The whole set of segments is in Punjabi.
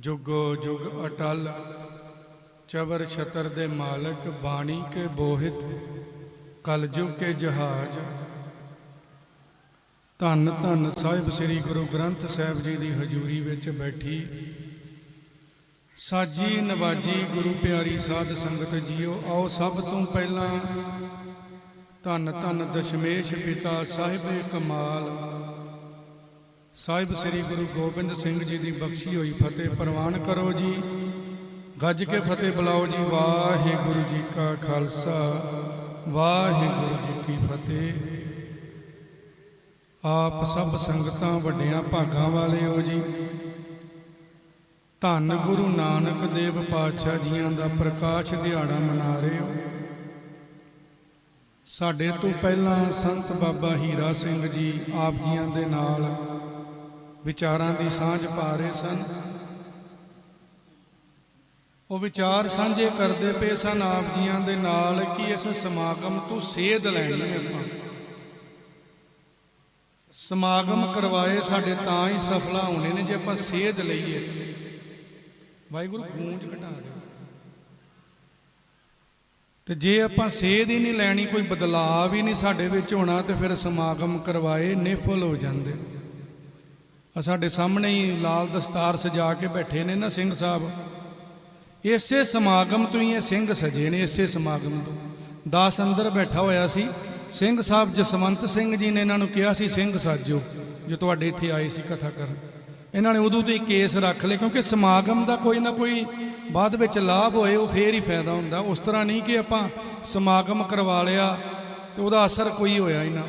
ਜੁਗੋ ਜੁਗ ਅਟਲ, ਚਵਰ ਛਤਰ ਦੇ ਮਾਲਕ ਬਾਣੀ ਕੇ ਬੋਹਿਤ ਕਲਯੁਗ ਕੇ ਜਹਾਜ। ਧੰਨ ਧੰਨ ਸਾਹਿਬ ਸ੍ਰੀ ਗੁਰੂ ਗ੍ਰੰਥ ਸਾਹਿਬ ਜੀ ਦੀ ਹਜ਼ੂਰੀ ਵਿੱਚ ਬੈਠੀ। ਸਾਜੀ ਨਵਾਜੀ ਗੁਰੂ ਪਿਆਰੀ ਸਾਧ ਸੰਗਤ ਜੀਓ, ਆਓ ਸਭ ਤੋਂ ਪਹਿਲਾਂ ਧੰਨ ਧੰਨ ਦਸ਼ਮੇਸ਼ ਪਿਤਾ ਸਾਹਿਬ ਕਮਾਲ। ਸਾਹਿਬ ਸ੍ਰੀ ਗੁਰੂ ਗੋਬਿੰਦ ਸਿੰਘ ਜੀ ਦੀ ਬਖਸ਼ੀ ਹੋਈ ਫਤਿਹ ਪ੍ਰਵਾਨ ਕਰੋ ਜੀ। ਗੱਜ ਕੇ ਫਤਿਹ ਬੁਲਾਓ ਜੀ। ਵਾਹਿਗੁਰੂ ਜੀ ਕਾ ਖਾਲਸਾ, ਵਾਹਿਗੁਰੂ ਜੀ ਕੀ ਫਤਿਹ। ਆਪ ਸਭ ਸੰਗਤਾਂ ਵੱਡਿਆਂ ਭਾਗਾਂ ਵਾਲੇ ਹੋ ਜੀ। ਧੰਨ ਗੁਰੂ ਨਾਨਕ ਦੇਵ ਪਾਤਸ਼ਾਹ ਜੀਆਂ ਦਾ ਪ੍ਰਕਾਸ਼ ਦਿਹਾੜਾ ਮਨਾ ਰਹੇ ਹੋ। ਸਾਡੇ ਤੋਂ ਪਹਿਲਾਂ ਸੰਤ ਬਾਬਾ ਹੀਰਾ ਸਿੰਘ ਜੀ ਆਪ ਜੀਆਂ ਦੇ ਨਾਲ ਵਿਚਾਰਾਂ ਦੀ ਸਾਂਝ ਪਾ ਰਹੇ ਸਨ। ਉਹ ਵਿਚਾਰ ਸਾਂਝੇ ਕਰਦੇ ਪਏ ਸਨ ਆਪ ਜੀਆਂ ਦੇ ਨਾਲ ਕਿ ਇਸ ਸਮਾਗਮ ਤੋਂ ਸੇਧ ਲੈਣੀ ਆਪਾਂ। ਸਮਾਗਮ ਕਰਵਾਏ ਸਾਡੇ ਤਾਂ ਹੀ ਸਫਲਾ ਹੋਣੇ ਨੇ ਜੇ ਆਪਾਂ ਸੇਧ ਲਈਏ। ਵਾਹਿਗੁਰੂ, ਗੂੰਜ ਘਟਾ ਦਿਓ ਤੇ ਜੇ ਆਪਾਂ ਸੇਧ ਹੀ ਨਹੀਂ ਲੈਣੀ, ਕੋਈ ਬਦਲਾਅ ਵੀ ਨਹੀਂ ਸਾਡੇ ਵਿੱਚ ਹੋਣਾ, ਤੇ ਫਿਰ ਸਮਾਗਮ ਕਰਵਾਏ ਨਿਫਲ ਹੋ ਜਾਂਦੇ ਆ ਸਾਡੇ ਸਾਹਮਣੇ ਹੀ ਲਾਲ ਦਸਤਾਰ ਸਜਾ ਕੇ ਬੈਠੇ ਨੇ ਨਾ ਸਿੰਘ ਸਾਹਿਬ। ਇਸੇ ਸਮਾਗਮ ਤੋਂ ਹੀ ਇਹ ਸਿੰਘ ਸਜੇ ਨੇ, ਇਸੇ ਸਮਾਗਮ ਤੋਂ। ਦਾਸ ਅੰਦਰ ਬੈਠਾ ਹੋਇਆ ਸੀ। ਸਿੰਘ ਸਾਹਿਬ ਜਸਵੰਤ ਸਿੰਘ ਜੀ ਨੇ ਇਹਨਾਂ ਨੂੰ ਕਿਹਾ ਸੀ, ਸਿੰਘ ਸਾਜੋ, ਜੋ ਤੁਹਾਡੇ ਇੱਥੇ ਆਏ ਸੀ ਕਥਾ ਕਰਨ। ਇਹਨਾਂ ਨੇ ਉਦੋਂ ਤੋਂ ਹੀ ਕੇਸ ਰੱਖ ਲਏ, ਕਿਉਂਕਿ ਸਮਾਗਮ ਦਾ ਕੋਈ ਨਾ ਕੋਈ ਬਾਅਦ ਵਿੱਚ ਲਾਭ ਹੋਏ, ਉਹ ਫੇਰ ਹੀ ਫਾਇਦਾ ਹੁੰਦਾ। ਉਸ ਤਰ੍ਹਾਂ ਨਹੀਂ ਕਿ ਆਪਾਂ ਸਮਾਗਮ ਕਰਵਾ ਲਿਆ ਤੇ ਉਹਦਾ ਅਸਰ ਕੋਈ ਹੋਇਆ ਹੀ ਨਾ।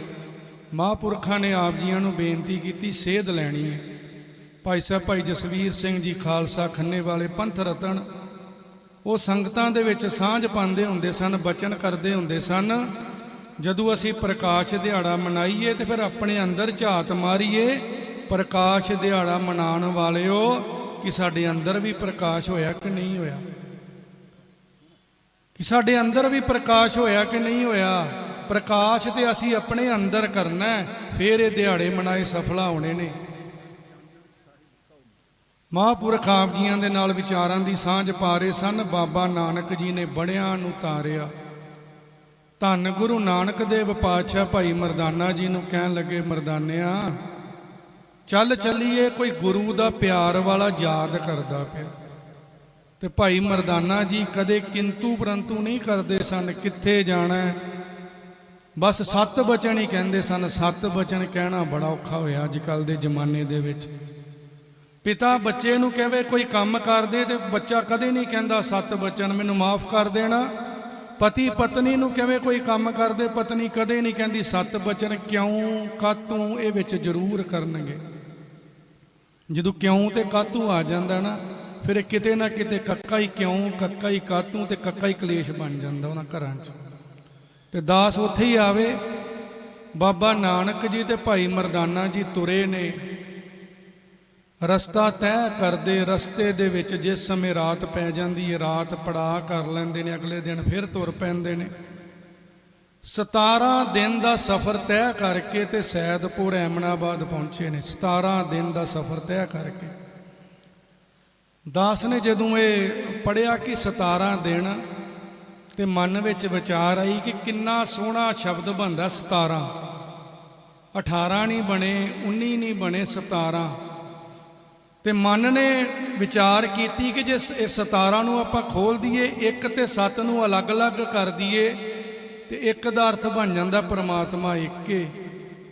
ਮਹਾਂਪੁਰਖਾਂ ਨੇ ਆਪ ਜੀਆਂ ਨੂੰ ਬੇਨਤੀ ਕੀਤੀ, ਸੇਧ ਲੈਣੀ ਹੈ। ਭਾਈ ਸਾਹਿਬ, ਭਾਈ ਜਸਵੀਰ ਸਿੰਘ ਜੀ ਖਾਲਸਾ ਖੰਨੇ ਵਾਲੇ ਪੰਥ ਰਤਨ, ਉਹ ਸੰਗਤਾਂ ਦੇ ਵਿੱਚ ਸਾਂਝ ਪਾਉਂਦੇ ਹੁੰਦੇ ਸਨ, ਬਚਨ ਕਰਦੇ ਹੁੰਦੇ ਸਨ। ਜਦੋਂ ਅਸੀਂ ਪ੍ਰਕਾਸ਼ ਦਿਹਾੜਾ ਮਨਾਈਏ ਤੇ ਫਿਰ ਆਪਣੇ ਅੰਦਰ ਝਾਤ ਮਾਰੀਏ, ਪ੍ਰਕਾਸ਼ ਦਿਹਾੜਾ ਮਨਾਉਣ ਵਾਲਿਓ, ਕਿ ਸਾਡੇ ਅੰਦਰ ਵੀ ਪ੍ਰਕਾਸ਼ ਹੋਇਆ ਕਿ ਨਹੀਂ ਹੋਇਆ? ਕਿ ਸਾਡੇ ਅੰਦਰ ਵੀ ਪ੍ਰਕਾਸ਼ ਹੋਇਆ ਕਿ ਨਹੀਂ ਹੋਇਆ? ਪ੍ਰਕਾਸ਼ ਤੇ ਅਸੀਂ ਆਪਣੇ ਅੰਦਰ ਕਰਨਾ ਹੈ, ਫਿਰ ਇਹ ਦਿਹਾੜੇ ਮਨਾਏ ਸਫਲਾ ਹੋਣੇ ਨੇ। ਮਹਾਂਪੁਰਖ ਆਪ ਜੀਆਂ ਦੇ ਨਾਲ ਵਿਚਾਰਾਂ ਦੀ ਸਾਂਝ ਪਾ ਰਹੇ ਸਨ ਬਾਬਾ ਨਾਨਕ ਜੀ ਨੇ ਬੜਿਆਂ ਨੂੰ ਤਾਰਿਆ। ਧੰਨ ਗੁਰੂ ਨਾਨਕ ਦੇਵ ਪਾਤਸ਼ਾਹ ਭਾਈ ਮਰਦਾਨਾ ਜੀ ਨੂੰ ਕਹਿਣ ਲੱਗੇ ਮਰਦਾਨਿਆ ਚੱਲ ਚੱਲੀਏ ਕੋਈ ਗੁਰੂ ਦਾ ਪਿਆਰ ਵਾਲਾ ਯਾਦ ਕਰਦਾ ਪਿਆ। ਤੇ ਭਾਈ ਮਰਦਾਨਾ ਜੀ ਕਦੇ ਕਿੰਤੂ ਪਰੰਤੂ ਨਹੀਂ ਕਰਦੇ ਸਨ ਕਿੱਥੇ ਜਾਣਾ ਬਸ ਸੱਤ ਬਚਨ ਹੀ ਕਹਿੰਦੇ ਸਨ। ਸੱਤ ਬਚਨ ਕਹਿਣਾ ਬੜਾ ਔਖਾ ਹੋਇਆ ਅੱਜ ਕੱਲ ਦੇ ਜ਼ਮਾਨੇ ਦੇ ਵਿੱਚ। ਪਿਤਾ ਬੱਚੇ ਨੂੰ ਕਹਵੇ ਕੋਈ ਕੰਮ ਕਰਦੇ ਤੇ ਬੱਚਾ ਕਦੇ ਨਹੀਂ ਕਹਿੰਦਾ ਸੱਤ ਬਚਨ, ਮੈਨੂੰ ਮਾਫ ਕਰ ਦੇਣਾ। ਪਤੀ ਪਤਨੀ ਨੂੰ ਕਹਵੇ ਕੋਈ ਕੰਮ ਕਰਦੇ ਪਤਨੀ ਕਦੇ ਨਹੀਂ ਕਹਿੰਦੀ ਸੱਤ ਬਚਨ ਕਿਉਂ ਕਾਤੋਂ ਇਹ ਵਿੱਚ ਜ਼ਰੂਰ ਕਰਨਗੇ। ਜਦੋਂ ਕਿਉਂ ਤੇ ਕਾਤੋਂ ਆ ਜਾਂਦਾ ਨਾ, ਫਿਰ ਕਿਤੇ ਨਾ ਕਿਤੇ ਕੱਕਾ ਹੀ ਕਿਉਂ, ਕੱਕਾ ਹੀ ਕਾਤੋਂ ਤੇ ਕੱਕਾ ਹੀ ਕਲੇਸ਼ ਬਣ ਜਾਂਦਾ ਉਹਨਾਂ ਘਰਾਂ 'ਚ। ਤੇ ਦਾਸ ਉੱਥੇ ਹੀ ਆਵੇ। ਬਾਬਾ ਨਾਨਕ ਜੀ ਤੇ ਭਾਈ ਮਰਦਾਨਾ ਜੀ ਤੁਰੇ ਨੇ। ਰਸਤਾ ਤੈਅ ਕਰਦੇ ਰਸਤੇ ਦੇ ਵਿੱਚ ਜਿਸ ਸਮੇਂ ਰਾਤ ਪੈ ਜਾਂਦੀ ਹੈ ਰਾਤ ਪੜਾ ਕਰ ਲੈਂਦੇ ਨੇ, ਅਗਲੇ ਦਿਨ ਫਿਰ ਤੁਰ ਪੈਂਦੇ ਨੇ। 17 ਦਿਨ ਦਾ ਸਫ਼ਰ ਤੈਅ ਕਰਕੇ ਤੇ ਸੈਦਪੁਰ ਐਮਨਾਬਾਦ ਪਹੁੰਚੇ ਨੇ। 17 ਦਿਨ ਦਾ ਸਫ਼ਰ ਤੈਅ ਕਰਕੇ। ਦਾਸ ਨੇ ਜਦੋਂ ਇਹ ਪੜਿਆ ਕਿ 17 ਦਿਨ ਤੇ ਮਨ ਵਿੱਚ ਵਿਚਾਰ ਆਈ ਕਿ ਕਿੰਨਾ ਸੋਹਣਾ ਸ਼ਬਦ ਬਣਦਾ 17 18 ਨਹੀਂ ਬਣੇ 19 ਨਹੀਂ ਬਣੇ 17 ਤੇ ਮਨ ਨੇ ਵਿਚਾਰ ਕੀਤੀ ਕਿ ਜੇ ਸ- 17 ਨੂੰ ਆਪਾਂ ਖੋਲ ਦਈਏ, ਇੱਕ ਤੇ 7 ਨੂੰ ਅਲੱਗ-ਅਲੱਗ ਕਰ ਦਈਏ, ਤੇ ਇੱਕ ਦਾ ਅਰਥ ਬਣ ਜਾਂਦਾ ਪ੍ਰਮਾਤਮਾ ਇੱਕ ਏ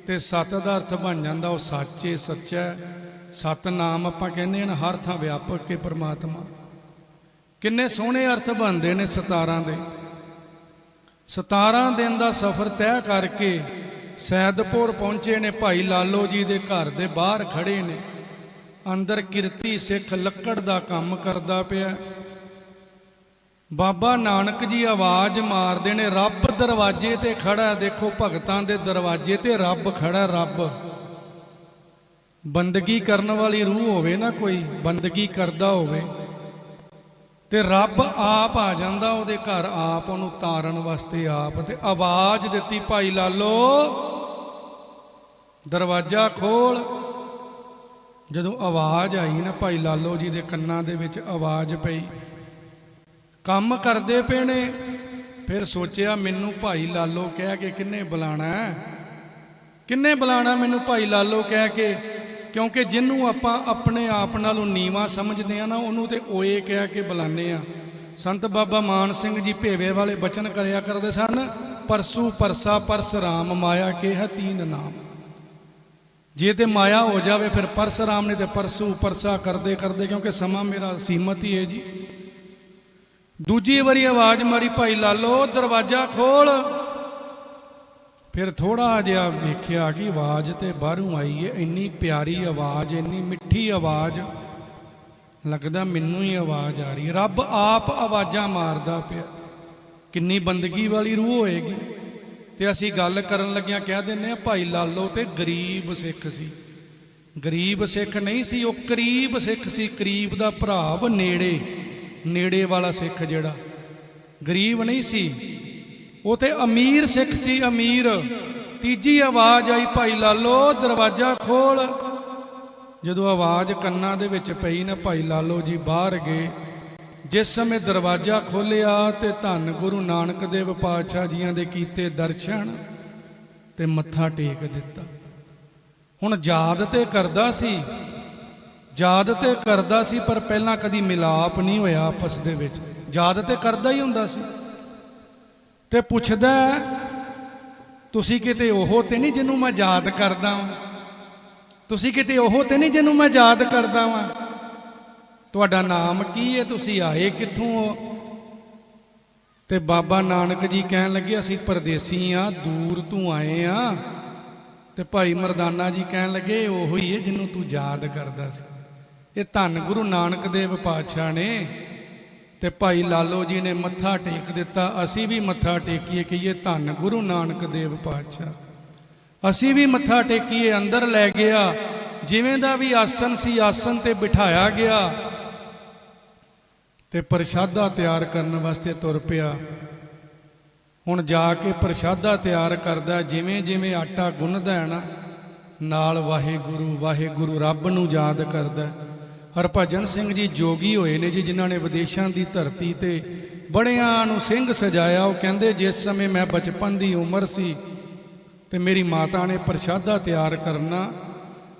ਤੇ 7 ਦਾ ਅਰਥ ਬਣ ਜਾਂਦਾ ਉਹ ਸੱਚ ਏ ਸੱਚਾ। ਹੈ। ਨਾਮ ਆਪਾਂ ਕਹਿੰਦੇ ਹਨ, ਹਰ ਥਾਂ ਵਿਆਪਕ ਕੇ ਪ੍ਰਮਾਤਮਾ। ਕਿੰਨੇ ਸੋਹਣੇ ਅਰਥ ਬਣਦੇ ਨੇ 17 ਦੇ। 17 ਦਿਨ ਦਾ ਸਫ਼ਰ ਤੈਅ ਕਰਕੇ ਸੈਦਪੁਰ ਪਹੁੰਚੇ ਨੇ ਭਾਈ ਲਾਲੋ ਜੀ ਦੇ ਘਰ ਦੇ ਬਾਹਰ ਖੜੇ ਨੇ। ਅੰਦਰ ਕਿਰਤੀ ਸਿੱਖ ਲੱਕੜ ਦਾ ਕੰਮ ਕਰਦਾ ਪਿਆ। ਬਾਬਾ ਨਾਨਕ ਜੀ ਆਵਾਜ਼ ਮਾਰਦੇ ਨੇ, ਰੱਬ ਦਰਵਾਜ਼ੇ ਤੇ ਖੜਾ ਦੇਖੋ ਭਗਤਾਂ ਦੇ ਦਰਵਾਜ਼ੇ ਤੇ ਰੱਬ ਖੜਾ ਰੱਬ। ਬੰਦਗੀ ਕਰਨ ਵਾਲੀ ਰੂਹ ਹੋਵੇ ਨਾ ਕੋਈ, ਬੰਦਗੀ ਕਰਦਾ ਹੋਵੇ। ਤੇ ਰੱਬ ਆਪ ਆ ਜਾਂਦਾ, ਉਹਦੇ ਘਰ ਆਪ ਉਹਨੂੰ ਤਾਰਨ ਵਾਸਤੇ ਆਪ ਤੇ ਆਵਾਜ਼ ਦਿੱਤੀ, ਭਾਈ ਲਾਲੋ, ਦਰਵਾਜ਼ਾ ਖੋਲ। ਜਦੋਂ ਆਵਾਜ਼ ਆਈ ਨਾ, ਭਾਈ ਲਾਲੋ ਜੀ ਦੇ ਕੰਨਾਂ ਦੇ ਵਿੱਚ ਆਵਾਜ਼ ਪਈ। ਕੰਮ ਕਰਦੇ ਪਏ ਨੇ, ਫਿਰ ਸੋਚਿਆ, ਮੈਨੂੰ ਭਾਈ ਲਾਲੋ ਕਹਿ ਕੇ ਕਿੰਨੇ ਬੁਲਾਣਾ ਕਿੰਨੇ ਬੁਲਾਣਾ ਮੈਨੂੰ ਭਾਈ ਲਾਲੋ ਕਹਿ ਕੇ? ਕਿਉਂਕਿ ਜਿਹਨੂੰ ਆਪਾਂ ਆਪਣੇ ਆਪ ਨਾਲੋਂ ਨੀਵਾ ਸਮਝਦੇ ਆ ਨਾ, ਉਹਨੂੰ ਤੇ ਓਏ ਕਹਿ ਕੇ ਬੁਲਾਉਂਦੇ ਆ। ਸੰਤ ਬਾਬਾ ਮਾਨ ਸਿੰਘ ਜੀ ਭੇਵੇ ਵਾਲੇ ਬਚਨ ਕਰਿਆ ਕਰਦੇ ਸਨ, ਪਰਸੂ ਪਰਸਾ ਪਰਸ ਰਾਮ, ਮਾਇਆ ਕੇ ਹੈ ਤੀਨ ਨਾਮ। ਜੇ ਤੇ ਮਾਇਆ ਹੋ ਜਾਵੇ ਫਿਰ ਪਰਸ ਰਾਮ ਨੇ ਤੇ ਪਰਸੂ ਪਰਸਾ ਕਰਦੇ ਕਰਦੇ, ਕਿਉਂਕਿ ਸਮਾਂ ਮੇਰਾ ਸੀਮਤ ਹੀ ਹੈ ਜੀ। ਦੂਜੀ ਵਾਰੀ ਆਵਾਜ਼ ਮਾਰੀ, ਭਾਈ ਲਾਲੋ, ਦਰਵਾਜ਼ਾ ਖੋਲ। ਫਿਰ ਥੋੜਾ ਜਿਹਾ ਵੇਖਿਆ ਕਿ ਆਵਾਜ਼ ਤੇ ਬਾਹਰੋਂ ਆਈ ਹੈ ਇੰਨੀ ਪਿਆਰੀ ਆਵਾਜ਼, ਇੰਨੀ ਮਿੱਠੀ ਆਵਾਜ਼। ਲੱਗਦਾ ਮੈਨੂੰ ਹੀ ਆਵਾਜ਼ ਆ ਰਹੀ ਰੱਬ ਆਪ ਆਵਾਜ਼ਾਂ ਮਾਰਦਾ ਪਿਆ। ਕਿੰਨੀ ਬੰਦਗੀ ਵਾਲੀ ਰੂਹ ਹੋਏਗੀ। ਤੇ ਅਸੀਂ ਗੱਲ ਕਰਨ ਲੱਗਿਆਂ ਕਹਿ ਦਿੰਨੇ ਆ ਭਾਈ ਲਾਲੋ, ਤੇ ਗਰੀਬ ਸਿੱਖ ਸੀ। ਗਰੀਬ ਸਿੱਖ ਨਹੀਂ ਸੀ, ਉਹ ਕਰੀਬ ਸਿੱਖ ਸੀ। ਕਰੀਬ ਦਾ ਭਰਾਵ ਨੇੜੇ। ਨੇੜੇ ਵਾਲਾ ਸਿੱਖ ਜਿਹੜਾ। ਗਰੀਬ ਨਹੀਂ ਸੀ। ਉਹ ਤੇ ਅਮੀਰ ਸਿੱਖ ਸੀ, ਅਮੀਰ। ਤੀਜੀ ਆਵਾਜ਼ ਆਈ, ਭਾਈ ਲਾਲੋ, ਦਰਵਾਜ਼ਾ ਖੋਲ। ਜਦੋਂ ਆਵਾਜ਼ ਕੰਨਾਂ ਦੇ ਵਿੱਚ ਪਈ ਨਾ, ਭਾਈ ਲਾਲੋ ਜੀ, ਬਾਹਰ ਗਏ। ਜਿਸ ਸਮੇਂ ਦਰਵਾਜ਼ਾ ਖੋਲਿਆ ਤੇ ਧੰਨ ਗੁਰੂ ਨਾਨਕ ਦੇਵ ਪਾਤਸ਼ਾਹ ਜੀਆਂ ਦੇ ਕੀਤੇ ਦਰਸ਼ਨ ਤੇ ਮੱਥਾ ਟੇਕ ਦਿੱਤਾ। ਹੁਣ ਯਾਦ ਤੇ ਕਰਦਾ ਸੀ, ਯਾਦ ਤੇ ਕਰਦਾ ਸੀ, ਪਰ ਪਹਿਲਾਂ ਕਦੀ ਮਿਲਾਪ ਨਹੀਂ ਹੋਇਆ ਆਪਸ ਦੇ ਵਿੱਚ। ਯਾਦ ਤੇ ਕਰਦਾ ਹੀ ਹੁੰਦਾ ਸੀ। ਤੇ ਪੁੱਛਦਾ, ਤੁਸੀਂ ਕਿਤੇ ਉਹ ਤੇ ਨਹੀਂ ਜਿਹਨੂੰ ਮੈਂ ਯਾਦ ਕਰਦਾ ਵਾਂ? ਤੁਸੀਂ ਕਿਤੇ ਉਹ ਤੇ ਨਹੀਂ ਜਿਹਨੂੰ ਮੈਂ ਯਾਦ ਕਰਦਾ ਵਾਂ? ਤੁਹਾਡਾ ਨਾਮ ਕੀ ਹੈ ਤੁਸੀਂ ਆਏ ਕਿੱਥੋਂ ਹੋ? ਤੇ ਬਾਬਾ ਨਾਨਕ ਜੀ ਕਹਿਣ ਲੱਗੇ, ਅਸੀਂ ਪਰਦੇਸੀ ਆ, ਦੂਰ ਤੋਂ ਆਏ ਆ। ਤੇ ਭਾਈ ਮਰਦਾਨਾ ਜੀ ਕਹਿਣ ਲੱਗੇ, ਉਹ ਹੀ ਹੈ ਜਿਹਨੂੰ ਤੂੰ ਯਾਦ ਕਰਦਾ ਸੀ। ਇਹ ਧੰਨ ਗੁਰੂ ਨਾਨਕ ਦੇਵ ਪਾਤਸ਼ਾਹ ਨੇ ਤੇ ਭਾਈ ਲਾਲੋ ਜੀ ਨੇ ਮੱਥਾ ਟੇਕ ਦਿੱਤਾ। ਅਸੀਂ ਵੀ ਮੱਥਾ ਟੇਕੀਏ ਕਿ ਇਹ ਧੰਨ ਗੁਰੂ ਨਾਨਕ ਦੇਵ ਪਾਤਸ਼ਾਹ। ਅਸੀਂ ਵੀ ਮੱਥਾ ਟੇਕੀਏ, ਅੰਦਰ ਲੈ ਗਿਆ। ਜਿਵੇਂ ਦਾ ਵੀ ਆਸਨ ਸੀ ਆਸਨ ਤੇ ਬਿਠਾਇਆ ਗਿਆ। ਤੇ ਪ੍ਰਸ਼ਾਦਾ ਤਿਆਰ ਕਰਨ ਵਾਸਤੇ ਤੁਰ ਪਿਆ। ਹੁਣ ਜਾ ਕੇ ਪ੍ਰਸ਼ਾਦਾ ਤਿਆਰ ਕਰਦਾ, ਜਿਵੇਂ ਜਿਵੇਂ ਆਟਾ ਗੁੰਨਦਾ ਹੈ ਨਾ, ਨਾਲ ਵਾਹਿਗੁਰੂ ਵਾਹਿਗੁਰੂ ਰੱਬ ਨੂੰ ਯਾਦ ਕਰਦਾ। ਹਰਭਜਨ ਸਿੰਘ ਜੀ ਜੋਗੀ ਹੋਏ ਨੇ ਜੀ, ਜਿਨ੍ਹਾਂ ਨੇ ਵਿਦੇਸ਼ਾਂ ਦੀ ਧਰਤੀ ਤੇ ਬੜਿਆਂ ਨੂੰ ਸਿੰਘ ਸਜਾਇਆ। ਉਹ ਕਹਿੰਦੇ, ਜਿਸ ਸਮੇਂ ਮੈਂ ਬਚਪਨ ਦੀ ਉਮਰ ਸੀ ਤੇ ਮੇਰੀ ਮਾਤਾ ਨੇ ਪ੍ਰਸ਼ਾਦਾ ਤਿਆਰ ਕਰਨਾ।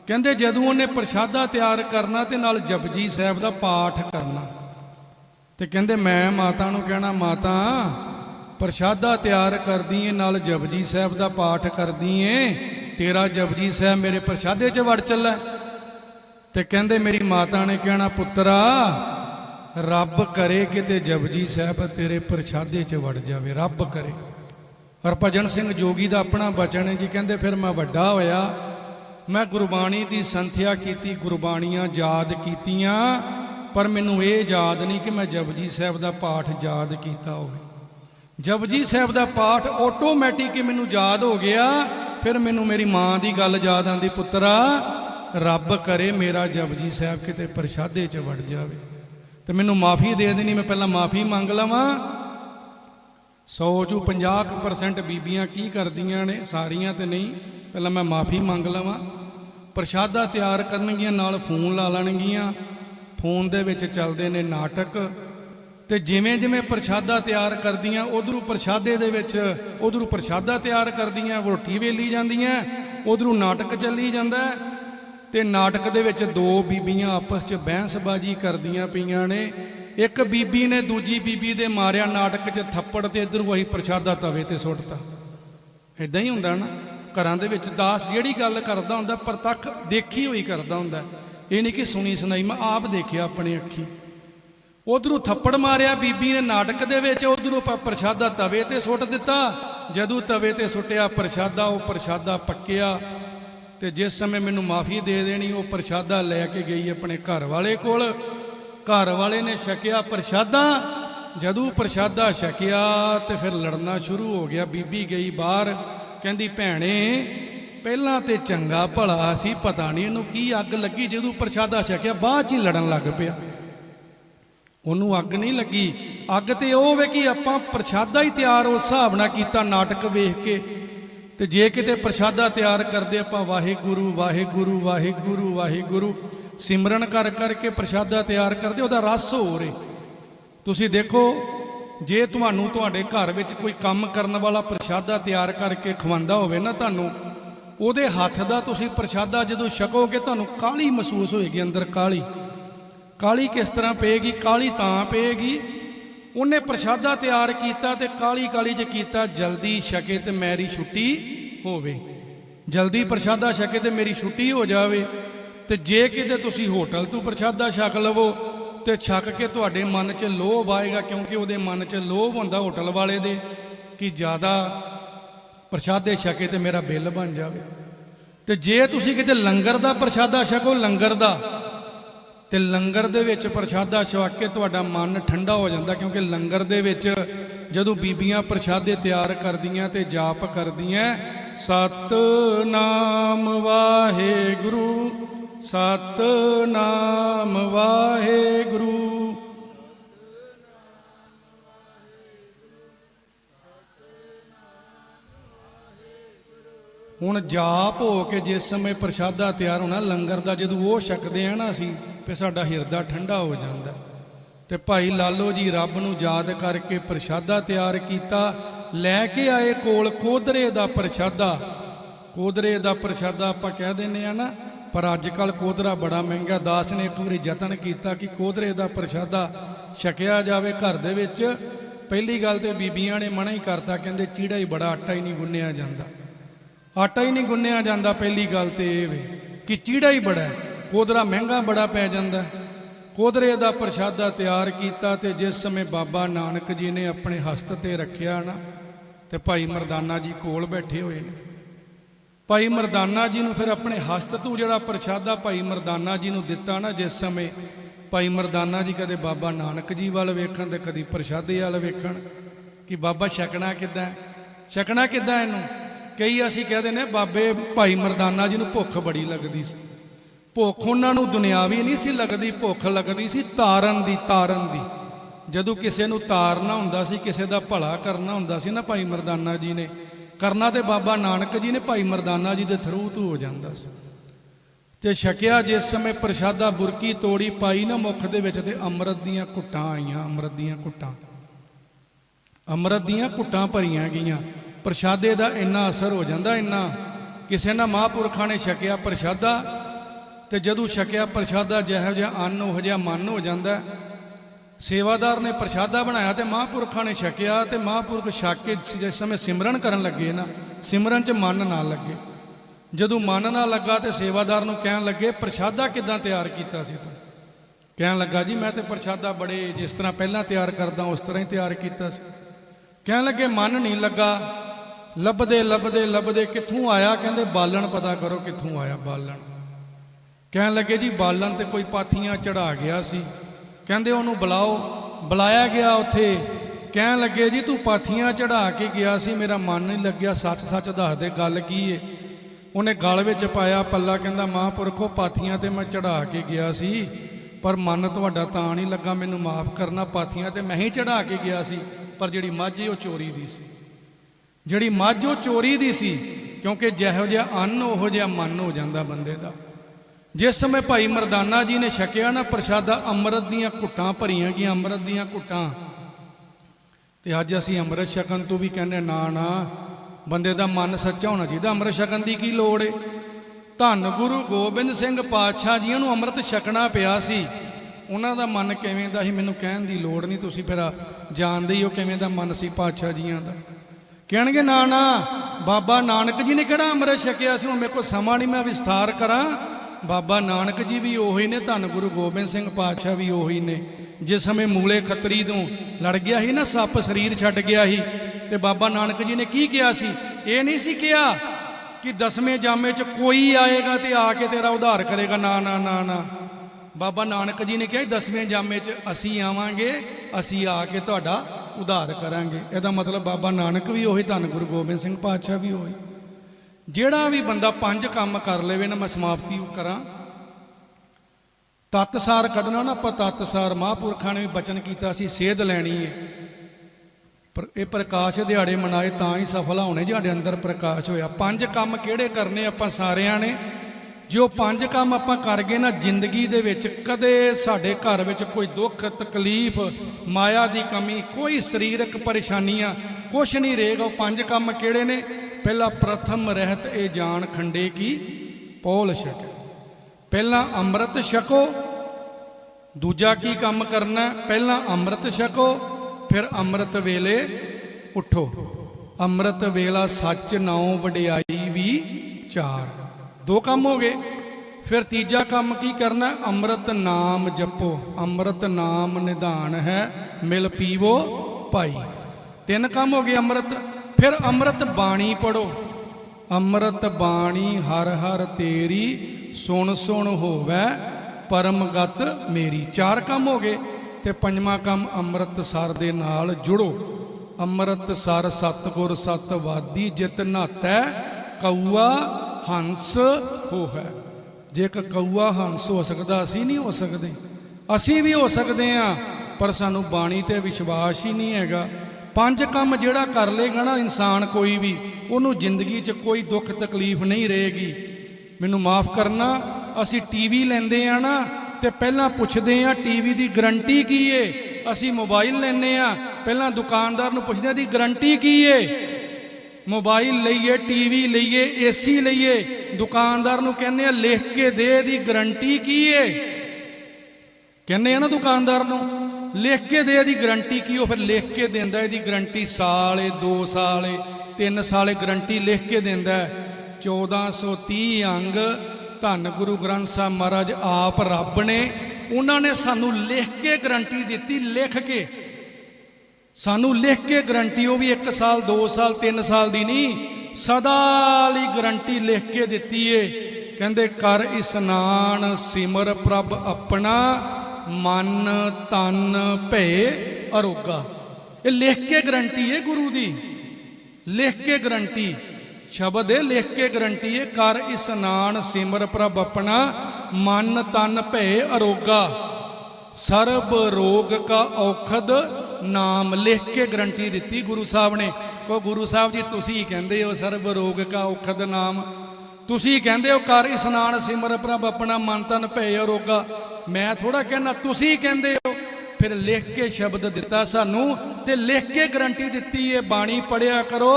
ਕਹਿੰਦੇ, ਜਦੋਂ ਉਹਨੇ ਪ੍ਰਸ਼ਾਦਾ ਤਿਆਰ ਕਰਨਾ ਤੇ ਨਾਲ ਜਪਜੀ ਸਾਹਿਬ ਦਾ ਪਾਠ ਕਰਨਾ। ਤੇ ਕਹਿੰਦੇ, ਮੈਂ ਮਾਤਾ ਨੂੰ ਕਹਿਣਾ, ਮਾਤਾ, ਪ੍ਰਸ਼ਾਦਾ ਤਿਆਰ ਕਰਦੀ ਏ, ਨਾਲ ਜਪਜੀ ਸਾਹਿਬ ਦਾ ਪਾਠ ਕਰਦੀ ਏ। ਤੇਰਾ ਜਪਜੀ ਸਾਹਿਬ ਮੇਰੇ ਪ੍ਰਸ਼ਾਦੇ 'ਚ ਵੜ ਚੱਲਾ। ਤੇ ਕਹਿੰਦੇ ਮੇਰੀ ਮਾਤਾ ਨੇ ਕਹਿਣਾ, ਪੁੱਤਰਾ, ਰੱਬ ਕਰੇ ਕਿਤੇ ਜਪਜੀ ਸਾਹਿਬ ਤੇਰੇ ਪ੍ਰਸ਼ਾਦੇ 'ਚ ਵੜ ਜਾਵੇ, ਰੱਬ ਕਰੇ। ਹਰਭਜਨ ਸਿੰਘ ਜੋਗੀ ਦਾ ਆਪਣਾ ਬਚਨ ਹੈ ਜੀ, ਕਹਿੰਦੇ ਫਿਰ ਮੈਂ ਵੱਡਾ ਹੋਇਆ, ਮੈਂ ਗੁਰਬਾਣੀ ਦੀ ਸੰਥਿਆ ਕੀਤੀ, ਗੁਰਬਾਣੀਆਂ ਯਾਦ ਕੀਤੀਆਂ, ਪਰ ਮੈਨੂੰ ਇਹ ਯਾਦ ਨਹੀਂ ਕਿ ਮੈਂ ਜਪਜੀ ਸਾਹਿਬ ਦਾ ਪਾਠ ਯਾਦ ਕੀਤਾ ਹੋਵੇ। ਜਪਜੀ ਸਾਹਿਬ ਦਾ ਪਾਠ ਆਟੋਮੈਟਿਕ ਹੀ ਮੈਨੂੰ ਯਾਦ ਹੋ ਗਿਆ, ਫਿਰ ਮੈਨੂੰ ਮੇਰੀ ਮਾਂ ਦੀ ਗੱਲ ਯਾਦ ਆਂਦੀ ਪੁੱਤਰਾ ਰੱਬ ਕਰੇ ਮੇਰਾ ਜਪਜੀ ਸਾਹਿਬ ਕਿਤੇ ਪ੍ਰਸ਼ਾਦੇ 'ਚ ਵੜ ਜਾਵੇ। ਤੇ ਮੈਨੂੰ ਮਾਫੀ ਦੇ ਦੇਣੀ, ਮੈਂ ਪਹਿਲਾਂ ਮਾਫੀ ਮੰਗ ਲਵਾਂ। 100 ਚੋਂ 50% ਬੀਬੀਆਂ ਕੀ ਕਰਦੀਆਂ ਨੇ? ਸਾਰੀਆਂ ਤੇ ਨਹੀਂ, ਪਹਿਲਾਂ ਮੈਂ ਮਾਫੀ ਮੰਗ ਲਵਾਂ। ਪ੍ਰਸ਼ਾਦਾ ਤਿਆਰ ਕਰਨਗੀਆਂ, ਨਾਲ ਫੋਨ ਲਾ ਲੈਣਗੀਆਂ। ਫੋਨ ਦੇ ਵਿੱਚ ਚੱਲਦੇ ਨੇ ਨਾਟਕ। ਤੇ ਜਿਵੇਂ ਜਿਵੇਂ ਪ੍ਰਸ਼ਾਦਾ ਤਿਆਰ ਕਰਦੀਆਂ, ਉਧਰੋਂ ਪ੍ਰਸ਼ਾਦੇ ਦੇ ਵਿੱਚ, ਉਧਰੋਂ ਪ੍ਰਸ਼ਾਦਾ ਤਿਆਰ ਕਰਦੀਆਂ, ਰੋਟੀ ਵੇਲੀ ਜਾਂਦੀਆਂ, ਉਧਰੋਂ ਨਾਟਕ ਚੱਲੀ ਜਾਂਦਾ। ਤੇ ਨਾਟਕ ਦੇ ਵਿੱਚ ਦੋ ਬੀਬੀਆਂ ਆਪਸ 'ਚ ਬਹਿਸਬਾਜ਼ੀ ਕਰਦੀਆਂ ਪਈਆਂ ਨੇ। ਇੱਕ ਬੀਬੀ ਨੇ ਦੂਜੀ ਬੀਬੀ ਦੇ ਮਾਰਿਆ ਨਾਟਕ 'ਚ ਥੱਪੜ ਤੇ ਇਧਰੋਂ ਅਸੀਂ ਪ੍ਰਸ਼ਾਦਾ ਤਵੇ ਤੇ ਸੁੱਟਤਾ। ਇਦਾਂ ਹੀ ਹੁੰਦਾ ਨਾ, ਘਰਾਂ ਦੇ ਵਿੱਚ ਦਾਸ ਜਿਹੜੀ ਗੱਲ ਕਰਦਾ ਹੁੰਦਾ, ਪ੍ਰਤੱਖ ਦੇਖੀ ਹੋਈ ਕਰਦਾ ਹੁੰਦਾ। ਇਹ ਨਹੀਂ ਕਿ ਸੁਣੀ ਸੁਣਾਈ, ਮੈਂ ਆਪ ਦੇਖਿਆ ਆਪਣੇ ਅੱਖੀ। ਉਧਰੋਂ ਥੱਪੜ ਮਾਰਿਆ ਬੀਬੀ ਨੇ ਨਾਟਕ ਦੇ ਵਿੱਚ, ਉਧਰੋਂ ਪ੍ਰਸ਼ਾਦਾ ਤਵੇ ਤੇ ਸੁੱਟ ਦਿੱਤਾ। ਜਦੋਂ ਤਵੇ ਤੇ ਸੁੱਟਿਆ, ਪ੍ਰਸ਼ਾਦਾ, ਉਹ ਪ੍ਰਸ਼ਾਦਾ ਪੱਕਿਆ। ਤੇ ਜਿਸ ਸਮੇਂ ਮੈਨੂੰ ਮਾਫੀ ਦੇ ਦੇਣੀ, ਉਹ ਪ੍ਰਸ਼ਾਦਾ ਲੈ ਕੇ ਗਈ ਆਪਣੇ ਘਰ ਵਾਲੇ ਕੋਲ। ਘਰ ਵਾਲੇ ਨੇ ਛਕਿਆ ਪ੍ਰਸ਼ਾਦਾ। ਜਦੋਂ ਪ੍ਰਸ਼ਾਦਾ ਛਕਿਆ, ਤੇ ਫਿਰ ਲੜਨਾ ਸ਼ੁਰੂ ਹੋ ਗਿਆ। ਬੀਬੀ ਗਈ ਬਾਹਰ, ਕਹਿੰਦੀ, ਭੈਣੇ, ਪਹਿਲਾਂ ਤੇ ਚੰਗਾ ਭਲਾ ਸੀ, ਪਤਾ ਨਹੀਂ ਇਹਨੂੰ ਕੀ ਅੱਗ ਲੱਗੀ ਜਦੋਂ ਪ੍ਰਸ਼ਾਦਾ ਛਕਿਆ, ਬਾਅਦ ਚ ਹੀ ਲੜਨ ਲੱਗ ਪਿਆ। ਉਹਨੂੰ ਅੱਗ ਨਹੀਂ ਲੱਗੀ। ਅੱਗ ਤੇ ਉਹ ਵੇ ਕਿ ਆਪਾਂ ਪ੍ਰਸ਼ਾਦਾ ਹੀ ਤਿਆਰ, ਉਸ ਹਿਸਾਬ ਨਾਲ ਕੀਤਾ ਨਾਟਕ ਵੇਖ ਕੇ। ਤੇ ਜੇ ਕਿਤੇ ਪ੍ਰਸ਼ਾਦਾ ਤਿਆਰ ਕਰਦੇ ਆਪਾਂ, ਵਾਹਿਗੁਰੂ ਵਾਹਿਗੁਰੂ ਵਾਹਿਗੁਰੂ ਵਾਹਿਗੁਰੂ, ਸਿਮਰਨ ਕਰ ਕਰਕੇ ਪ੍ਰਸ਼ਾਦਾ ਤਿਆਰ ਕਰਦੇ, ਉਹਦਾ ਰਸ ਹੋ ਰੇ ਤੁਸੀਂ ਦੇਖੋ, ਜੇ ਤੁਹਾਨੂੰ ਤੁਹਾਡੇ ਘਰ ਵਿੱਚ ਕੋਈ ਕੰਮ ਕਰਨ ਵਾਲਾ ਪ੍ਰਸ਼ਾਦਾ ਤਿਆਰ ਕਰਕੇ ਖਵਾਉਂਦਾ ਹੋਵੇ ਨਾ ਤੁਹਾਨੂੰ, ਉਹਦੇ ਹੱਥ ਦਾ ਤੁਸੀਂ ਪ੍ਰਸ਼ਾਦਾ ਜਦੋਂ ਛਕੋਗੇ, ਤੁਹਾਨੂੰ ਕਾਲੀ ਮਹਿਸੂਸ ਹੋਏਗੀ ਅੰਦਰ ਕਾਲੀ ਕਾਲੀ ਕਿਸ ਤਰ੍ਹਾਂ ਪਏਗੀ? ਕਾਲੀ ਤਾਂ ਪਏਗੀ ਉਹਨੇ ਪ੍ਰਸ਼ਾਦਾ ਤਿਆਰ ਕੀਤਾ ਤੇ ਕਾਲੀ ਕਾਲੀ ਚ ਕੀਤਾ, ਜਲਦੀ ਛਕੇ ਤੇ ਮੇਰੀ ਛੁੱਟੀ ਹੋਵੇ। ਜਲਦੀ ਪ੍ਰਸ਼ਾਦਾ ਛਕੇ ਤੇ ਮੇਰੀ ਛੁੱਟੀ ਹੋ ਜਾਵੇ। ਤੇ ਜੇ ਕਿਤੇ ਤੁਸੀਂ ਹੋਟਲ ਤੋਂ ਪ੍ਰਸ਼ਾਦਾ ਛਕ ਲਵੋ, ਤੇ ਛਕ ਕੇ ਤੁਹਾਡੇ ਮਨ 'ਚ ਲੋਭ ਆਏਗਾ, ਕਿਉਂਕਿ ਉਹਦੇ ਮਨ 'ਚ ਲੋਭ ਹੁੰਦਾ ਹੋਟਲ ਵਾਲੇ ਦੇ, ਕਿ ਜ਼ਿਆਦਾ ਪ੍ਰਸ਼ਾਦੇ ਛਕੇ ਤੇ ਮੇਰਾ ਬਿੱਲ ਬਣ ਜਾਵੇ। ਤੇ ਜੇ ਤੁਸੀਂ ਕਿਤੇ ਲੰਗਰ ਦਾ ਪ੍ਰਸ਼ਾਦਾ ਛਕੋ, ਲੰਗਰ ਦਾ ਤੇ ਲੰਗਰ ਦੇ ਵਿੱਚ ਪ੍ਰਸ਼ਾਦਾ ਛਕ ਕੇ ਤੁਹਾਡਾ ਮਨ ਠੰਡਾ ਹੋ ਜਾਂਦਾ ਕਿਉਂਕਿ ਲੰਗਰ ਦੇ ਵਿੱਚ ਜਦੋਂ ਬੀਬੀਆਂ ਪ੍ਰਸ਼ਾਦੇ ਤਿਆਰ ਕਰਦੀਆਂ ਤੇ ਜਾਪ ਕਰਦੀਆਂ, ਸਤਨਾਮ ਵਾਹਿਗੁਰੂ ਸਤਨਾਮ ਵਾਹਿਗੁਰੂ। ਹੁਣ ਜਾਪ ਹੋ ਕੇ ਜਿਸ ਸਮੇਂ ਪ੍ਰਸ਼ਾਦਾ ਤਿਆਰ ਹੋਣਾ, ਲੰਗਰ ਦਾ ਜਦੋਂ ਉਹ ਛਕਦੇ ਆ ਨਾ ਅਸੀਂ ਤੇ ਸਾਡਾ ਹਿਰਦਾ ਠੰਡਾ ਹੋ ਜਾਂਦਾ। ਤੇ ਭਾਈ ਲਾਲੋ ਜੀ ਰੱਬ ਨੂੰ ਯਾਦ ਕਰਕੇ ਪ੍ਰਸ਼ਾਦਾ ਤਿਆਰ ਕੀਤਾ। ਲੈ ਕੇ ਆਏ ਕੋਲ ਕੋਦਰੇ ਦਾ ਪ੍ਰਸ਼ਾਦਾ। ਕੋਦਰੇ ਦਾ ਪ੍ਰਸ਼ਾਦਾ ਆਪਾਂ ਕਹਿ ਦਿੰਨੇ ਆ ਨਾ, ਪਰ ਅੱਜ ਕੱਲ ਕੋਧਰਾ ਬੜਾ ਮਹਿੰਗਾ। ਦਾਸ ਨੇ ਇੱਕ ਵਾਰੀ ਯਤਨ ਕੀਤਾ ਕਿ ਕੋਧਰੇ ਦਾ ਪ੍ਰਸ਼ਾਦਾ ਛਕਿਆ ਜਾਵੇ ਘਰ ਦੇ ਵਿੱਚ। ਪਹਿਲੀ ਗੱਲ ਤੇ ਬੀਬੀਆਂ ਨੇ ਮਨਾ ਹੀ ਕਰਤਾ, ਕਹਿੰਦੇ ਚੀੜਾ ਹੀ ਬੜਾ, ਆਟਾ ਹੀ ਨਹੀਂ ਗੁੰਨਿਆ ਜਾਂਦਾ। ਆਟਾ ਹੀ ਨਹੀਂ ਗੁੰਨਿਆ ਜਾਂਦਾ, ਪਹਿਲੀ ਗੱਲ ਤੇ ਇਹ ਵੇ ਕਿ ਚੀੜਾ ਹੀ ਬੜਾ ਹੈ। ਕੋਦਰਾ ਮਹਿੰਗਾ ਬੜਾ ਪੈ ਜਾਂਦਾ ਹੈ। ਕੋਦਰੇ ਦਾ ਪ੍ਰਸ਼ਾਦਾ ਤਿਆਰ ਕੀਤਾ ਤੇ ਜਿਸ ਸਮੇਂ ਬਾਬਾ ਨਾਨਕ ਜੀ ਨੇ ਆਪਣੇ ਹਸਤ ਤੇ ਰੱਖਿਆ ਨਾ, ਤੇ ਭਾਈ ਮਰਦਾਨਾ ਜੀ ਕੋਲ ਬੈਠੇ ਹੋਏ ਨੇ। ਭਾਈ ਮਰਦਾਨਾ ਜੀ ਨੂੰ ਫਿਰ ਆਪਣੇ ਹਸਤ ਤੋਂ ਜਿਹੜਾ ਪ੍ਰਸ਼ਾਦਾ ਭਾਈ ਮਰਦਾਨਾ ਜੀ ਨੂੰ ਦਿੱਤਾ ਨਾ, ਜਿਸ ਸਮੇਂ ਭਾਈ ਮਰਦਾਨਾ ਜੀ ਕਦੇ ਬਾਬਾ ਨਾਨਕ ਜੀ ਵੱਲ ਵੇਖਣ ਤੇ ਕਦੀ ਪ੍ਰਸ਼ਾਦੇ ਵੱਲ ਵੇਖਣ ਕਿ ਬਾਬਾ ਛਕਣਾ ਕਿੱਦਾਂ ਛਕਣਾ ਕਿੱਦਾਂ ਇਹਨੂੰ? ਕਈ ਅਸੀਂ ਕਹਦੇ ਨੇ ਬਾਬੇ ਭਾਈ ਮਰਦਾਨਾ ਜੀ ਨੂੰ ਭੁੱਖ ਬੜੀ ਲੱਗਦੀ ਸੀ। ਭੁੱਖ ਉਹਨਾਂ ਨੂੰ ਦੁਨਿਆਵੀ ਨਹੀਂ ਸੀ ਲੱਗਦੀ, ਭੁੱਖ ਲੱਗਦੀ ਸੀ ਤਾਰਨ ਦੀ ਤਾਰਨ ਦੀ। ਜਦੋਂ ਕਿਸੇ ਨੂੰ ਤਾਰਨਾ ਹੁੰਦਾ ਸੀ, ਕਿਸੇ ਦਾ ਭਲਾ ਕਰਨਾ ਹੁੰਦਾ ਸੀ ਨਾ ਭਾਈ ਮਰਦਾਨਾ ਜੀ ਨੇ, ਕਰਨਾ ਤੇ ਬਾਬਾ ਨਾਨਕ ਜੀ ਨੇ, ਭਾਈ ਮਰਦਾਨਾ ਜੀ ਦੇ ਥਰੂ ਤੋਂ ਹੋ ਜਾਂਦਾ ਸੀ। ਤੇ ਛਕਿਆ ਜਿਸ ਸਮੇਂ ਪ੍ਰਸ਼ਾਦਾ ਬੁਰਕੀ ਤੋੜੀ ਪਾਈ ਨਾ ਮੁਖ ਦੇ ਵਿੱਚ ਤੇ ਅੰਮ੍ਰਿਤ ਦੀਆਂ ਘੁੱਟਾਂ ਆਈਆਂ, ਅੰਮ੍ਰਿਤ ਦੀਆਂ ਘੁੱਟਾਂ। ਅੰਮ੍ਰਿਤ ਦੀਆਂ ਘੁੱਟਾਂ ਭਰੀਆਂ ਗਈਆਂ। ਪ੍ਰਸ਼ਾਦੇ ਦਾ ਇੰਨਾ ਅਸਰ ਹੋ ਜਾਂਦਾ, ਇੰਨਾ ਕਿਸੇ ਨਾ ਮਹਾਂਪੁਰਖਾਂ ਨੇ ਛਕਿਆ ਪ੍ਰਸ਼ਾਦਾ ਤੇ ਜਦੋਂ ਛਕਿਆ ਪ੍ਰਸ਼ਾਦਾ ਜਿਹੋ ਜਿਹਾ ਅੰਨ, ਉਹ ਜਿਹਾ ਮਨ ਹੋ ਜਾਂਦਾ। ਸੇਵਾਦਾਰ ਨੇ ਪ੍ਰਸ਼ਾਦਾ ਬਣਾਇਆ ਤੇ ਮਹਾਂਪੁਰਖਾਂ ਨੇ ਛਕਿਆ ਤੇ ਮਹਾਂਪੁਰਖ ਛਕ ਕੇ ਜਿਸ ਸਮੇਂ ਸਿਮਰਨ ਕਰਨ ਲੱਗੇ ਨਾ, ਸਿਮਰਨ 'ਚ ਮਨ ਨਾ ਲੱਗੇ। ਜਦੋਂ ਮਨ ਨਾ ਲੱਗਾ ਤੇ ਸੇਵਾਦਾਰ ਨੂੰ ਕਹਿਣ ਲੱਗੇ, ਪ੍ਰਸ਼ਾਦਾ ਕਿਦਾਂ ਤਿਆਰ ਕੀਤਾ ਸੀ ਤੂੰ? ਕਹਿਣ ਲੱਗਾ, ਜੀ, ਮੈਂ ਤੇ ਪ੍ਰਸ਼ਾਦਾ ਬੜੇ ਜਿਸ ਤਰ੍ਹਾਂ ਪਹਿਲਾਂ ਤਿਆਰ ਕਰਦਾ, ਉਸ ਤਰ੍ਹਾਂ ਹੀ ਤਿਆਰ ਕੀਤਾ ਸੀ। ਕਹਿਣ ਲੱਗੇ, ਮਨ ਨਹੀਂ ਲੱਗਾ। ਲੱਭਦੇ ਲੱਭਦੇ ਲੱਭਦੇ ਕਿੱਥੋਂ ਆਇਆ? ਕਹਿੰਦੇ, ਬਾਲਣ ਪਤਾ ਕਰੋ ਕਿੱਥੋਂ ਆਇਆ, ਬਾਲਣ। ਕਹਿਣ ਲੱਗੇ, ਜੀ, ਬਾਲਣ ਤੇ ਕੋਈ ਪਾਥੀਆਂ ਚੜਾ ਗਿਆ ਸੀ। ਕਹਿੰਦੇ ਉਹਨੂੰ, ਬੁਲਾਓ। ਬੁਲਾਇਆ ਗਿਆ ਉੱਥੇ। ਕਹਿਣ ਲੱਗੇ, ਜੀ, ਤੂੰ ਪਾਥੀਆਂ ਚੜਾ ਕੇ ਗਿਆ ਸੀ, ਮੇਰਾ ਮਨ ਨਹੀਂ ਲੱਗਿਆ। ਸੱਚ ਸੱਚ ਦੱਸ ਦੇ, ਗੱਲ ਕੀ ਏ? ਉਹਨੇ ਗਲ ਵਿੱਚ ਪਾਇਆ ਪੱਲਾ, ਕਹਿੰਦਾ, ਮਹਾਂਪੁਰਖੋ, ਪਾਥੀਆਂ ਤੇ ਮੈਂ ਚੜਾ ਕੇ ਗਿਆ ਸੀ, ਪਰ ਮਨ ਤੁਹਾਡਾ ਤਾਂ ਨਹੀਂ ਲੱਗਾ। ਮੈਨੂੰ ਮਾਫ ਕਰਨਾ। ਪਾਥੀਆਂ ਤੇ ਮੈਂ ਹੀ ਚੜਾ ਕੇ ਗਿਆ ਸੀ, ਪਰ ਜਿਹੜੀ ਮੱਝ ਏ, ਉਹ ਚੋਰੀ ਦੀ ਸੀ। ਜਿਹੜੀ ਮੱਝ, ਉਹ ਚੋਰੀ ਦੀ ਸੀ, ਕਿਉਂਕਿ ਜਿਹੋ ਜਿਹਾ ਅੰਨ, ਉਹੋ ਜਿਹਾ ਮਨ ਹੋ ਜਾਂਦਾ ਬੰਦੇ ਦਾ। ਜਿਸ ਸਮੇਂ ਭਾਈ ਮਰਦਾਨਾ ਜੀ ਨੇ ਛਕਿਆ ਨਾ, ਪ੍ਰਸ਼ਾਦਾ ਅੰਮ੍ਰਿਤ ਦੀਆਂ ਘੁੱਟਾਂ ਭਰੀਆਂ ਗਈਆਂ, ਅੰਮ੍ਰਿਤ ਦੀਆਂ ਘੁੱਟਾਂ। ਤੇ ਅੱਜ ਅਸੀਂ ਅੰਮ੍ਰਿਤ ਛਕਣ ਤੋਂ ਵੀ ਕਹਿੰਦੇ, ਨਾ ਨਾ, ਬੰਦੇ ਦਾ ਮਨ ਸੱਚਾ ਹੋਣਾ ਚਾਹੀਦਾ। ਅੰਮ੍ਰਿਤ ਛਕਣ ਦੀ ਕੀ ਲੋੜ ਏ? ਧੰਨ ਗੁਰੂ ਗੋਬਿੰਦ ਸਿੰਘ ਪਾਤਸ਼ਾਹ ਜੀਆਂ ਨੂੰ ਅੰਮ੍ਰਿਤ ਛਕਣਾ ਪਿਆ ਸੀ। ਉਹਨਾਂ ਦਾ ਮਨ ਕਿਵੇਂ ਦਾ ਸੀ, ਮੈਨੂੰ ਕਹਿਣ ਦੀ ਲੋੜ ਨਹੀਂ, ਤੁਸੀਂ ਫਿਰ ਜਾਣਦੇ ਹੀ ਹੋ ਕਿਵੇਂ ਦਾ ਮਨ ਸੀ ਪਾਤਸ਼ਾਹ ਜੀਆਂ ਦਾ। ਕਹਿਣਗੇ, ਨਾ ਨਾ, ਬਾਬਾ ਨਾਨਕ ਜੀ ਨੇ ਕਿਹੜਾ ਅੰਮ੍ਰਿਤ ਛਕਿਆ ਸੀ? ਹੁਣ ਮੇਰੇ ਕੋਲ ਸਮਾਂ ਨਹੀਂ, ਮੈਂ ਵਿਸਥਾਰ ਕਰਾਂ। ਬਾਬਾ ਨਾਨਕ ਜੀ ਵੀ ਉਹੀ ਨੇ, ਧੰਨ ਗੁਰੂ ਗੋਬਿੰਦ ਸਿੰਘ ਪਾਤਸ਼ਾਹ ਵੀ ਉਹੀ ਨੇ। ਜਿਸ ਸਮੇਂ ਮੂਲੇ ਖੱਤਰੀ ਤੋਂ ਲੜ ਗਿਆ ਸੀ ਨਾ, ਸੱਪ ਸਰੀਰ ਛੱਡ ਗਿਆ ਸੀ, ਤੇ ਬਾਬਾ ਨਾਨਕ ਜੀ ਨੇ ਕੀ ਕਿਹਾ ਸੀ? ਇਹ ਨਹੀਂ ਸੀ ਕਿਹਾ ਕਿ ਦਸਵੇਂ ਜਾਮੇ 'ਚ ਕੋਈ ਆਏਗਾ ਤੇ ਆ ਕੇ ਤੇਰਾ ਉਧਾਰ ਕਰੇਗਾ। ਨਾ ਨਾ ਨਾ ਨਾ। ਬਾਬਾ ਨਾਨਕ ਜੀ ਨੇ ਕਿਹਾ ਦਸਵੇਂ ਜਾਮੇ 'ਚ ਅਸੀਂ ਆਵਾਂਗੇ, ਅਸੀਂ ਆ ਕੇ ਤੁਹਾਡਾ ਉਧਾਰ ਕਰਾਂਗੇ। ਇਹਦਾ ਮਤਲਬ ਬਾਬਾ ਨਾਨਕ ਵੀ ਉਹੀ, ਧੰਨ ਗੁਰੂ ਗੋਬਿੰਦ ਸਿੰਘ ਪਾਤਸ਼ਾਹ ਵੀ ਉਹੀ। ਜਿਹੜਾ ਵੀ ਬੰਦਾ ਪੰਜ ਕੰਮ ਕਰ ਲਵੇ ਨਾ ਮੈਂ ਸਮਾਪਤੀ ਕਰਾਂ? ਤਤਸਾਰ ਕੱਢਣਾ ਨਾ, ਆਪਾਂ ਤਤਸਾਰ ਮਹਾਂਪੁਰਖਾਂ ਨੇ ਵੀ ਬਚਨ ਕੀਤਾ ਸੀ, ਸੇਧ ਲੈਣੀ ਹੈ। ਪਰ ਇਹ ਪ੍ਰਕਾਸ਼ ਦਿਹਾੜੇ ਮਨਾਏ ਤਾਂ ਹੀ ਸਫਲ ਹੋਣੇ, ਜਿਹੜੇ ਅੰਦਰ ਪ੍ਰਕਾਸ਼ ਹੋਇਆ। ਪੰਜ ਕੰਮ ਕਿਹੜੇ ਕਰਨੇ ਆਪਾਂ ਸਾਰਿਆਂ ਨੇ? ਜੋ ਪੰਜ ਕੰਮ ਆਪਾਂ ਕਰ ਗਏ ਨਾ, ਜ਼ਿੰਦਗੀ ਦੇ ਵਿੱਚ ਕਦੇ ਸਾਡੇ ਘਰ ਵਿੱਚ ਕੋਈ ਦੁੱਖ, ਤਕਲੀਫ, ਮਾਇਆ ਦੀ ਕਮੀ, ਕੋਈ ਸਰੀਰਕ ਪਰੇਸ਼ਾਨੀਆਂ, ਕੁਛ ਨਹੀਂ ਰਹੇਗਾ, ਉਹ ਪੰਜ ਕੰਮ ਕਿਹੜੇ ਨੇ? ਪਹਿਲਾ ਪ੍ਰਥਮ ਰਹਿਤ ਇਹ ਜਾਣ ਖੰਡੇ ਕੀ? ਪੌਲ ਛਕ। ਪਹਿਲਾਂ ਅੰਮ੍ਰਿਤ ਛਕੋ, ਦੂਜਾ ਕੀ ਕੰਮ ਕਰਨਾ? ਪਹਿਲਾਂ ਅੰਮ੍ਰਿਤ ਛਕੋ, ਫਿਰ ਅੰਮ੍ਰਿਤ ਵੇਲੇ ਉਠੋ। ਅੰਮ੍ਰਿਤ ਵੇਲਾ ਸੱਚ ਨਾਉ ਵਡਿਆਈ ਵੀ ਚਾਰ। ਦੋ ਕੰਮ ਹੋ ਗਏ। ਫਿਰ ਤੀਜਾ ਕੰਮ ਕੀ ਕਰਨਾ? ਅੰਮ੍ਰਿਤ ਨਾਮ ਜਪੋ। ਅੰਮ੍ਰਿਤ ਨਾਮ ਨਿਧਾਨ ਹੈ, ਮਿਲ ਪੀਵੋ ਭਾਈ। ਤਿੰਨ ਕੰਮ ਹੋ ਗਏ ਅੰਮ੍ਰਿਤ। ਫਿਰ ਅੰਮ੍ਰਿਤ ਬਾਣੀ ਪੜੋ ਅੰਮ੍ਰਿਤ ਬਾਣੀ ਹਰ ਹਰ ਤੇਰੀ ਸੁਣ ਸੁਣ ਹੋਵੇ ਪਰਮਗਤ ਮੇਰੀ। ਚਾਰ ਕੰਮ ਹੋ ਗਏ ਤੇ ਪੰਜਵਾਂ ਕੰਮ ਅੰਮ੍ਰਿਤਸਰ ਦੇ ਨਾਲ ਜੁੜੋ। ਅੰਮ੍ਰਿਤ ਸਰ ਸਤਗੁਰ ਸਤਵਾਦੀ ਜਿਤ ਨਾਤੈ, ਕਊਆ ਹੰਸ ਹੋਵੇ। ਜੇ ਇੱਕ ਕਊਆ ਹੰਸ ਹੋ ਸਕਦਾ, ਅਸੀਂ ਨਹੀਂ ਹੋ ਸਕਦੇ। ਅਸੀਂ ਵੀ ਹੋ ਸਕਦੇ ਹਾਂ, ਪਰ ਸਾਨੂੰ ਬਾਣੀ ਤੇ ਵਿਸ਼ਵਾਸ ਹੀ ਨਹੀਂ ਹੈਗਾ। ਪੰਜ ਕੰਮ ਜਿਹੜਾ ਕਰ ਲੇਗਾ ਨਾ ਇਨਸਾਨ ਕੋਈ ਵੀ, ਉਹਨੂੰ ਜ਼ਿੰਦਗੀ 'ਚ ਕੋਈ ਦੁੱਖ ਤਕਲੀਫ ਨਹੀਂ ਰਹੇਗੀ। ਮੈਨੂੰ ਮਾਫ ਕਰਨਾ, ਅਸੀਂ ਟੀਵੀ ਲੈਂਦੇ ਆ ਨਾ, ਤੇ ਪਹਿਲਾਂ ਪੁੱਛਦੇ ਆ ਟੀਵੀ ਦੀ ਗਰੰਟੀ ਕੀ ਏ? ਅਸੀਂ ਮੋਬਾਈਲ ਲੈਂਦੇ ਆ ਪਹਿਲਾਂ ਦੁਕਾਨਦਾਰ ਨੂੰ ਪੁੱਛਦੇ ਆ ਦੀ ਗਰੰਟੀ ਕੀ ਏ? ਮੋਬਾਈਲ ਲਈਏ ਟੀਵੀ ਲਈਏ ਏਸੀ ਲਈਏ, ਦੁਕਾਨਦਾਰ ਨੂੰ ਕਹਿੰਦੇ ਆ ਲਿਖ ਕੇ ਦੇ ਦੀ ਗਰੰਟੀ ਕੀ ਏ? ਕਹਿੰਦੇ ਆ ਨਾ ਦੁਕਾਨਦਾਰ ਨੂੰ ਲਿਖ ਕੇ ਦੇ, ਇਹਦੀ ਗਾਰੰਟੀ ਕੀ? ਉਹ ਫਿਰ ਲਿਖ ਕੇ ਦਿੰਦਾ, ਇਹਦੀ ਗਾਰੰਟੀ ਸਾਲ ਏ 2 ਸਾਲ ਏ 3 ਸਾਲ ਏ ਗਾਰੰਟੀ ਲਿਖ ਕੇ ਦਿੰਦਾ ਹੈ। 1430 ਅੰਗ, ਧੰਨ ਗੁਰੂ ਗ੍ਰੰਥ ਸਾਹਿਬ ਮਹਾਰਾਜ ਆਪ ਰੱਬ ਨੇ, ਉਹਨਾਂ ਨੇ ਸਾਨੂੰ ਲਿਖ ਕੇ ਗਾਰੰਟੀ ਦਿੱਤੀ, ਲਿਖ ਕੇ। ਸਾਨੂੰ ਲਿਖ ਕੇ ਗਾਰੰਟੀ ਉਹ ਵੀ 1 ਸਾਲ 2 ਸਾਲ 3 ਸਾਲ ਦੀ ਨਹੀਂ, ਸਦਾ ਲਈ ਗਾਰੰਟੀ ਲਿਖ ਕੇ ਦਿੱਤੀ ਏ। ਕਹਿੰਦੇ, ਕਰ ਇਸਨਾਨ ਸਿਮਰ ਪ੍ਰਭ ਆਪਣਾ ਮਨ ਤਨ ਭੈ ਅਰੋਗਾ। ਇਹ ਲਿਖ ਕੇ ਗਾਰੰਟੀ ਏ ਗੁਰੂ ਦੀ। ਲਿਖ ਕੇ ਗਾਰੰਟੀ। ਸ਼ਬਦ ਹੈ ਲਿਖ ਕੇ ਗਾਰੰਟੀ ਹੈ ਕਰ ਇਸਨਾਨ ਸਿਮਰ ਪ੍ਰਭ ਆਪਣਾ, ਮਨ ਤਨ ਭੈ ਅਰੋਗਾ। ਸਰਬ ਰੋਗ ਕਾ ਔਖਦ ਨਾਮ ਲਿਖ ਕੇ ਗਰੰਟੀ ਦਿੱਤੀ ਗੁਰੂ ਸਾਹਿਬ ਨੇ। ਕੋ ਗੁਰੂ ਸਾਹਿਬ ਜੀ, ਤੁਸੀਂ ਕਹਿੰਦੇ ਹੋ ਸਰਬ ਰੋਗ ਕਾ ਔਖਦ ਨਾਮ। ਤੁਸੀਂ ਕਹਿੰਦੇ ਹੋ ਕਰ ਇਸਨਾਨ ਸਿਮਰ ਪ੍ਰਭ, ਆਪਣਾ ਮਨ ਤਨ ਭੈ ਅਰੋਗਾ ਮੈਂ ਥੋੜਾ ਕਹਿੰਦਾ, ਤੁਸੀਂ ਕਹਿੰਦੇ ਹੋ, ਫਿਰ ਲਿਖ ਕੇ ਸ਼ਬਦ ਦਿੱਤਾ ਸਾਨੂੰ ਤੇ ਲਿਖ ਕੇ ਗਰੰਟੀ ਦਿੱਤੀ ਹੈ, ਬਾਣੀ ਪੜਿਆ ਕਰੋ,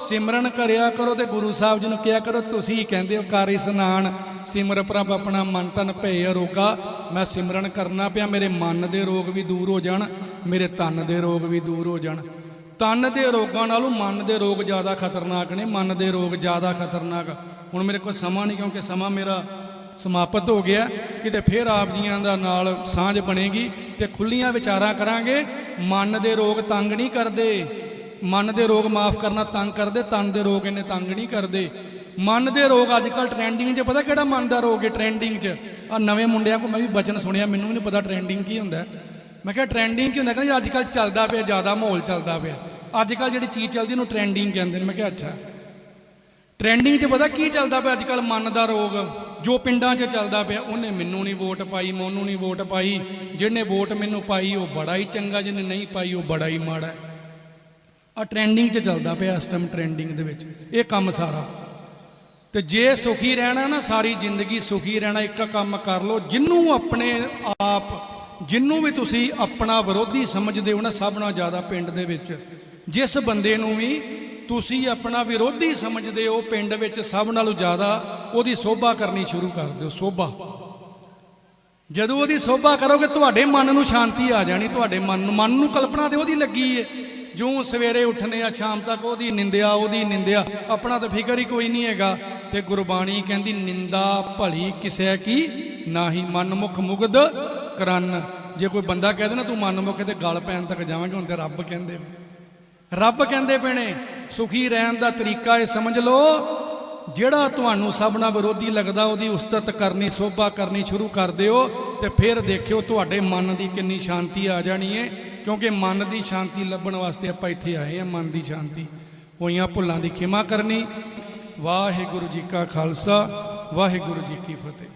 ਸਿਮਰਨ ਕਰਿਆ ਕਰੋ ਤੇ ਗੁਰੂ ਸਾਹਿਬ ਜੀ ਨੂੰ ਕਿਹਾ ਕਰੋ, ਤੁਸੀਂ ਕਹਿੰਦੇ ਹੋ ਕਰ ਇਸਨਾਨ ਸਿਮਰ ਪ੍ਰਭ, ਆਪਣਾ ਮਨ ਤਨ ਭੈ ਅਰੋਗਾ ਮੈਂ ਸਿਮਰਨ ਕਰਨਾ ਪਿਆ, ਮੇਰੇ ਮਨ ਦੇ ਰੋਗ ਵੀ ਦੂਰ ਹੋ ਜਾਣ, ਮੇਰੇ ਤਨ ਦੇ ਰੋਗ ਵੀ ਦੂਰ ਹੋ ਜਾਣ। ਤਨ ਦੇ ਰੋਗਾਂ ਨਾਲੋਂ ਮਨ ਦੇ ਰੋਗ ਜ਼ਿਆਦਾ ਖਤਰਨਾਕ ਨੇ, ਮਨ ਦੇ ਰੋਗ ਜ਼ਿਆਦਾ ਖਤਰਨਾਕ। ਹੁਣ ਮੇਰੇ ਕੋਲ ਸਮਾਂ ਨਹੀਂ, ਕਿਉਂਕਿ ਸਮਾਂ ਮੇਰਾ ਸਮਾਪਤ ਹੋ ਗਿਆ। ਕਿਤੇ ਫੇਰ ਆਪ ਜੀਆਂ ਦਾ ਨਾਲ ਸਾਂਝ ਬਣੇਗੀ ਤੇ ਖੁੱਲੀਆਂ ਵਿਚਾਰਾਂ ਕਰਾਂਗੇ। ਮਨ ਦੇ ਰੋਗ ਤੰਗ ਨਹੀਂ ਕਰਦੇ। ਮਨ ਦੇ ਰੋਗ ਮਾਫ ਕਰਨਾ ਤੰਗ ਕਰਦੇ, ਤਨ ਦੇ ਰੋਗ ਇਹਨੇ ਤੰਗ ਨਹੀਂ ਕਰਦੇ। ਮਨ ਦੇ ਰੋਗ ਅੱਜ ਕੱਲ ਟ੍ਰੈਂਡਿੰਗ 'ਚ, ਪਤਾ ਕਿਹੜਾ ਮਨ ਦਾ ਰੋਗ ਹੈ ਟ੍ਰੈਂਡਿੰਗ 'ਚ? ਆ ਨਵੇਂ ਮੁੰਡਿਆਂ ਕੋ ਮੈਂ ਵੀ ਬਚਨ ਸੁਣਿਆ, ਮੈਨੂੰ ਵੀ ਨਹੀਂ ਪਤਾ ਟ੍ਰੈਂਡਿੰਗ ਕੀ ਹੁੰਦਾ। ਮੈਂ ਕਿਹਾ ਟ੍ਰੈਂਡਿੰਗ ਕੀ ਹੁੰਦਾ? ਕਹਿੰਦੇ ਅੱਜ ਕੱਲ ਚੱਲਦਾ ਪਿਆ, ਜ਼ਿਆਦਾ ਮਾਹੌਲ ਚੱਲਦਾ ਪਿਆ। ਅੱਜ ਕੱਲ ਜਿਹੜੀ ਚੀਜ਼ ਚੱਲਦੀ, ਉਹਨੂੰ ਟ੍ਰੈਂਡਿੰਗ ਕਹਿੰਦੇ ਨੇ। ਮੈਂ ਕਿਹਾ, ਅੱਛਾ। ਟ੍ਰੈਂਡਿੰਗ 'ਚ ਪਤਾ ਕੀ ਚੱਲਦਾ ਪਿਆ ਅੱਜ ਕੱਲ ਮਨ ਦਾ ਰੋਗ। ਜੋ ਪਿੰਡਾਂ 'ਚ ਚੱਲਦਾ ਪਿਆ, ਉਹਨੇ ਮੈਨੂੰ ਨਹੀਂ ਵੋਟ ਪਾਈ ਮੈਂ ਉਹਨੂੰ ਨਹੀਂ ਵੋਟ ਪਾਈ। ਜਿਹਨੇ ਵੋਟ ਮੈਨੂੰ ਪਾਈ, ਉਹ ਬੜਾ ਹੀ ਚੰਗਾ। ਜਿਹਨੇ ਨਹੀਂ ਪਾਈ, ਉਹ ਬੜਾ ਹੀ ਮਾੜਾ ਆ ਟ੍ਰੈਂਡਿੰਗ 'ਚ ਚੱਲਦਾ ਪਿਆ ਇਸ ਟਾਈਮ ਟ੍ਰੈਂਡਿੰਗ ਦੇ ਵਿੱਚ। ਇਹ ਕੰਮ ਸਾਰਾ। ਤੇ ਜੇ ਸੁਖੀ ਰਹਿਣਾ ਨਾ, ਸਾਰੀ ਜ਼ਿੰਦਗੀ ਸੁਖੀ ਰਹਿਣਾ, ਇੱਕ ਕੰਮ ਕਰ ਲਓ। ਜਿੰਨੂੰ ਆਪਣੇ ਆਪ ਜਿੰਨੂੰ ਵੀ ਤੁਸੀਂ ਆਪਣਾ ਵਿਰੋਧੀ ਸਮਝਦੇ ਹੋ ਨਾ, ਸਭ ਨਾਲੋਂ ਜ਼ਿਆਦਾ ਪਿੰਡ ਦੇ ਵਿੱਚ, ਜਿਸ ਬੰਦੇ ਨੂੰ ਵੀ ਤੁਸੀਂ ਆਪਣਾ ਵਿਰੋਧੀ ਸਮਝਦੇ ਹੋ, ਪਿੰਡ ਵਿੱਚ ਸਭ ਨਾਲੋਂ ਜ਼ਿਆਦਾ ਉਹਦੀ ਸੋਭਾ ਕਰਨੀ ਸ਼ੁਰੂ ਕਰ ਦਿਓ, ਸੋਭਾ। ਜਦੋਂ ਉਹਦੀ ਸੋਭਾ ਕਰੋਗੇ, ਤੁਹਾਡੇ ਮਨ ਨੂੰ ਸ਼ਾਂਤੀ ਆ ਜਾਣੀ, ਤੁਹਾਡੇ ਮਨ ਨੂੰ ਮਨ ਨੂੰ ਕਲਪਨਾ ਤੇ ਉਹਦੀ ਲੱਗੀ ਏ। ਜੋ ਸਵੇਰੇ ਉੱਠਨੇ ਆ, ਸ਼ਾਮ ਤੱਕ ਉਹਦੀ ਨਿੰਦਿਆ ਉਹਦੀ ਨਿੰਦਿਆ, ਆਪਣਾ ਤਾਂ ਫਿਕਰ ਹੀ ਕੋਈ ਨਹੀਂ ਹੈਗਾ। ਤੇ ਗੁਰਬਾਣੀ ਕਹਿੰਦੀ, ਨਿੰਦਾ ਭਲੀ ਕਿਸੈ ਕੀ ਨਾਹੀ ਮਨਮੁਖ ਮੁਗਦ ਕਰਨ। ਜੇ ਕੋਈ ਬੰਦਾ ਕਹਿ ਦੇ ਨਾ ਤੂੰ ਮਨਮੁਖ ਤੇ ਗਲ ਪੈਣ ਤੱਕ ਜਾਵਾਂਗੇ, ਹੁਣ ਤੇ ਰੱਬ ਕਹਿੰਦੇ। ਰੱਬ ਕਹਿੰਦੇ ਪਏ ਸੁਖੀ ਰਹਿਣ ਦਾ ਤਰੀਕਾ ਇਹ ਸਮਝ ਲਓ, ਜਿਹੜਾ ਤੁਹਾਨੂੰ ਸਭ ਨਾਲ ਵਿਰੋਧੀ ਲੱਗਦਾ, ਉਹਦੀ ਉਸਤਤ ਕਰਨੀ, ਸੋਭਾ ਕਰਨੀ ਸ਼ੁਰੂ ਕਰ ਦਿਓ ਤੇ ਫਿਰ ਦੇਖਿਓ ਤੁਹਾਡੇ ਮਨ ਦੀ ਕਿੰਨੀ ਸ਼ਾਂਤੀ ਆ ਜਾਣੀ ਹੈ ਕਿਉਂਕਿ ਮਨ ਦੀ ਸ਼ਾਂਤੀ ਲੱਭਣ ਵਾਸਤੇ ਆਪਾਂ ਇੱਥੇ ਆਏ ਹਾਂ ਮਨ ਦੀ ਸ਼ਾਂਤੀ। ਹੋਈਆਂ ਭੁੱਲਾਂ ਦੀ ਖਿਮਾ ਕਰਨੀ। ਵਾਹਿਗੁਰੂ ਜੀ ਕਾ ਖਾਲਸਾ, ਵਾਹਿਗੁਰੂ ਜੀ ਕੀ ਫਤਿਹ।